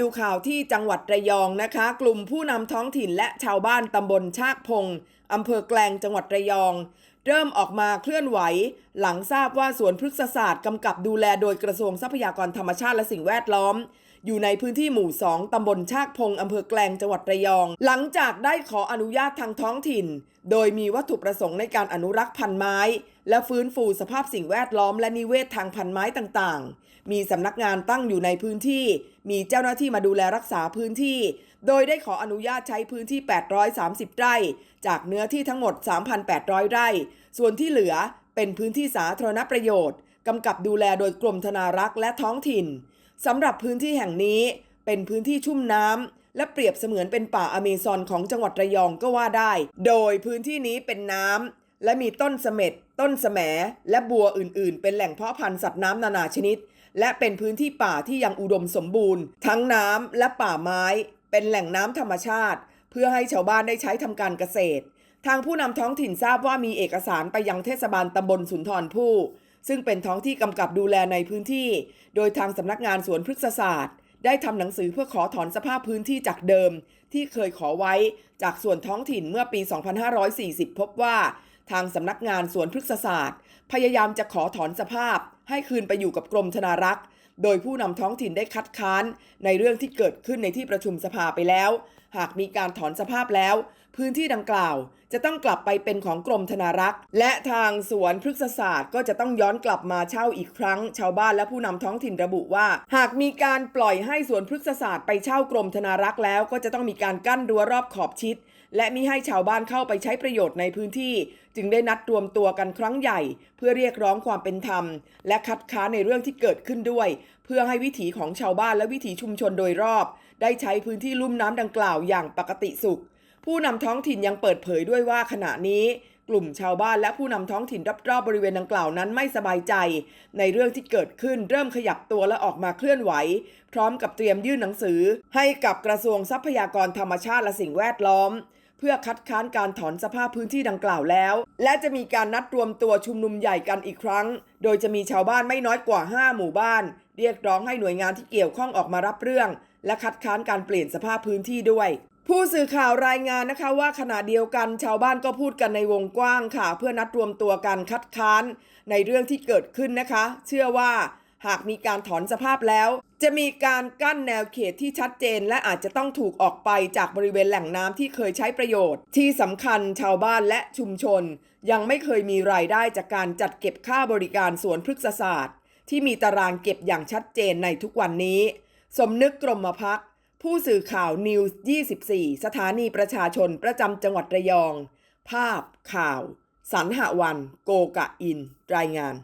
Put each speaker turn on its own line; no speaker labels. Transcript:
ดูข่าวที่จังหวัดระยองนะคะ กลุ่มผู้นำท้องถิ่นและชาวบ้านตำบลชากพงอำเภอแกลงจังหวัดระยอง เริ่มออกมาเคลื่อนไหว หลังทราบว่าสวนพฤกษศาสตร์กำกับดูแลโดยกระทรวงทรัพยากรธรรมชาติและสิ่งแวดล้อม อยู่ในพื้นที่หมู่ 2ตำบลชากพงอำเภอแกลงจังหวัดระยอง หลังจากได้ขออนุญาตทางท้องถิ่น โดยมีวัตถุประสงค์ในการอนุรักษ์พันธุ์ไม้ และฟื้นฟูสภาพสิ่งแวดล้อมและนิเวศทางพันไม้ต่างๆ มีสำนักงานตั้งอยู่ในพื้นที่ มีเจ้าหน้าที่มาดูแลรักษาพื้นที่ โดยได้ขออนุญาตใช้พื้นที่ 830 ไร่ จากเนื้อที่ทั้งหมด 3,800 ไร่ ส่วนที่เหลือเป็นพื้นที่สาธารณประโยชน์กำกับดูแลโดยกรมธนารักษ์และท้องถิ่นสำหรับพื้นที่แห่งนี้เป็นพื้นที่ชุ่มน้ำและเปรียบเสมือนเป็นป่าอเมซอนของจังหวัดระยองก็ว่าได้ โดยพื้นที่นี้เป็นน้ำ และมีต้นเสม็ด ต้นแสมและบัวอื่น ๆ เป็นแหล่งเพาะพันธุ์สัตว์น้ำนานาชนิด และเป็นพื้นที่ป่าที่ยังอุดมสมบูรณ์ ทั้งน้ำและป่าไม้ เป็นแหล่งน้ำธรรมชาติ เพื่อให้ชาวบ้านได้ใช้ทำการเกษตร ทางผู้นำท้องถิ่นทราบว่ามีเอกสารไปยังเทศบาลตำบลสุนทรภู่ซึ่งเป็นท้องที่กำกับดูแลในพื้นที่ โดยทางสำนักงานสวนพฤกษศาสตร์ ได้ทำหนังสือเพื่อขอถอนสภาพพื้นที่จากเดิม ที่เคยขอไว้จากส่วนท้องถิ่นเมื่อปี 2540 พบว่า ทางสำนักงานสวนพฤกษศาสตร์ พยายามจะขอถอนสภาพ ให้คืนไปอยู่กับกรมธนารักษ์ โดยผู้นำท้องถิ่นได้คัดค้าน ในเรื่องที่เกิดขึ้นในที่ประชุมสภาไปแล้ว หากมีการถอนสภาพแล้ว พื้นที่ดังกล่าวจะต้องกลับไปเป็นของกรมธนารักษ์ และทางสวนพฤกษศาสตร์ก็จะต้องย้อนกลับมาเช่าอีกครั้ง ชาวบ้านและผู้นำท้องถิ่นระบุว่า หากมีการปล่อยให้สวนพฤกษศาสตร์ไปเช่ากรมธนารักษ์แล้ว ก็จะต้องมีการกั้นรั้วรอบขอบชิด และมิให้ชาวบ้านเข้าไปใช้ประโยชน์ในพื้นที่ จึงได้นัดรวมตัวกันครั้งใหญ่ เพื่อเรียกร้องความเป็นธรรม และคัดค้านในเรื่องที่เกิดขึ้นด้วย เพื่อให้วิถีของชาวบ้านและวิถีชุมชนโดยรอบ ได้ใช้พื้นที่ลุ่มน้ำดังกล่าวอย่างปกติสุข ผู้นำท้องถิ่นยังเปิดเผยด้วยว่าขณะนี้กลุ่มชาวบ้านและผู้นำท้องถิ่นรอบๆบริเวณดังกล่าวนั้นไม่สบายใจ ในเรื่องที่เกิดขึ้นเริ่มขยับตัวและออกมาเคลื่อนไหว พร้อมกับเตรียมยื่นหนังสือ ให้กับกระทรวงทรัพยากรธรรมชาติและสิ่งแวดล้อม เพื่อคัดค้านการถอนสภาพพื้นที่ดังกล่าวแล้ว และจะมีการนัดรวมตัวชุมนุมใหญ่กันอีกครั้ง โดยจะมีชาวบ้านไม่น้อยกว่า 5 หมู่บ้าน เรียกร้องให้หน่วยงานที่เกี่ยวข้องออกมารับเรื่อง และคัดค้านการเปลี่ยนสภาพพื้นที่ด้วย ผู้สื่อข่าวรายงานนะคะว่าขณะเดียวกันชาวบ้านก็พูดกันในวงกว้างค่ะ เพื่อนัดรวมตัวกันคัดค้าน ในเรื่องที่เกิดขึ้นนะคะ เชื่อว่าหากมีการถอนสภาพแล้ว จะมีการกั้นแนวเขตที่ชัดเจน และอาจจะต้องถูกออกไปจากบริเวณแหล่งน้ำที่เคยใช้ประโยชน์ ที่สำคัญชาวบ้านและชุมชน ยังไม่เคยมีรายได้จากการจัดเก็บค่าบริการสวนพฤกษศาสตร์ ที่มีตารางเก็บอย่างชัดเจนในทุกวันนี้ สมนึกกรมพัก ผู้สื่อข่าวนิวส์24 สถานีประชาชนประจำจังหวัดระยอง ภาพข่าว สันหวัน โกกะอิน รายงาน